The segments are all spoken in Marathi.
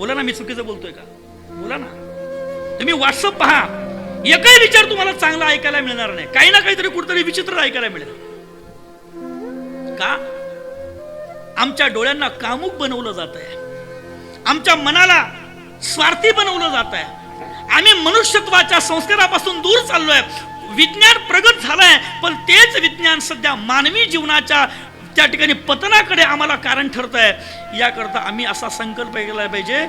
बोला ना मी चुकीचं बोलतोय का? बोला ना. तुम्ही व्हॉट्सअप पहा. एकही विचार तुम्हाला चांगला ऐकायला मिळणार नाही. काही ना काहीतरी कुठतरी विचित्र ऐकायला मिळेल. का? आमच्या डोळ्यांना कामुक बनवलं जात आहे आमच्या मनाला स्वार्थी बनवलं जात आहे आम्ही मनुष्यत्वाच्या संस्कारापासून दूर चाललोय. विज्ञान प्रगत झालंय पण तेच विज्ञान सध्या मानवी जीवनाच्या त्या ठिकाणी पतनाकडे आम्हाला कारण ठरत आहे याकरता आम्ही असा संकल्प केला पाहिजे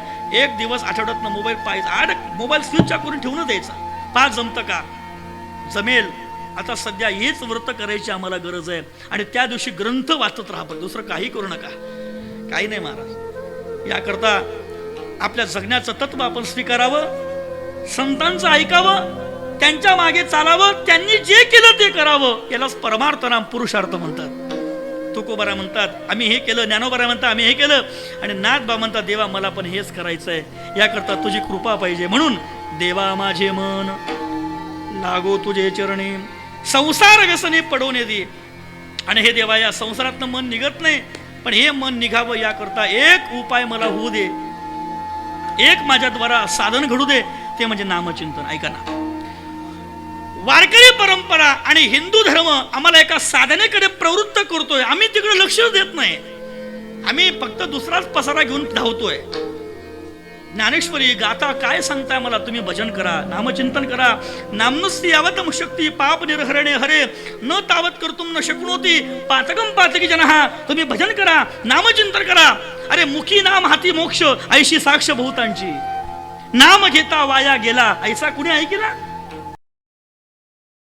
एक दिवस आठवड्यातनं मोबाईल पाहिजे आड मोबाईल स्विच ऑफ करून ठेवून द्यायचा. पा जमतं का? जमेल. आता सध्या हेच व्रत करायची आम्हाला गरज आहे. आणि त्या दिवशी ग्रंथ वाचत राहा पण दुसरं काही करू नका. काही नाही महाराज. याकरता आपल्या जगण्याचं तत्व आपण स्वीकारावं संतांचं ऐकावं त्यांच्या मागे चालावं त्यांनी जे केलं ते करावं यालाच परमार्थ नाम पुरुषार्थ म्हणतात. तुकोबारा म्हणतात आम्ही हे केलं ज्ञानोबारा म्हणतात आम्ही हे केलं. आणि नाथबा म्हणतात देवा मला पण हेच करायचं आहे याकरता तुझी कृपा पाहिजे. म्हणून देवा माझे मन लागो तुझे चरणी. संसार व्यसने पडवून येते आणि हे देवा या संसारातनं मन निघत नाही पण हे मन निघावं याकरता एक उपाय मला होऊ दे. एक माझ्याद्वारा साधन घडू दे. ते म्हणजे नामचिंतन. ऐका ना. वारकरी परंपरा आणि हिंदू धर्म आम्हाला एका साधनेकडे प्रवृत्त करतोय. आम्ही तिकडे लक्षच देत नाही. आम्ही फक्त दुसराच पसारा घेऊन धावतोय. ज्ञानेश्वरी गाथा काय सांगताय मला? तुम्ही भजन करा नामचिंतन करा. नामनुस्ती यावत शक्ती पाप निर्हरणे हरे. न तावत करतुम न शकणोती पातकम पातकी जनहा. तुम्ही भजन करा नामचिंतन करा. अरे मुखी नाम हाती मोक्ष ऐशी साक्ष बहुतांची. नाम घेता वाया गेला ऐसा कुणी ऐकला?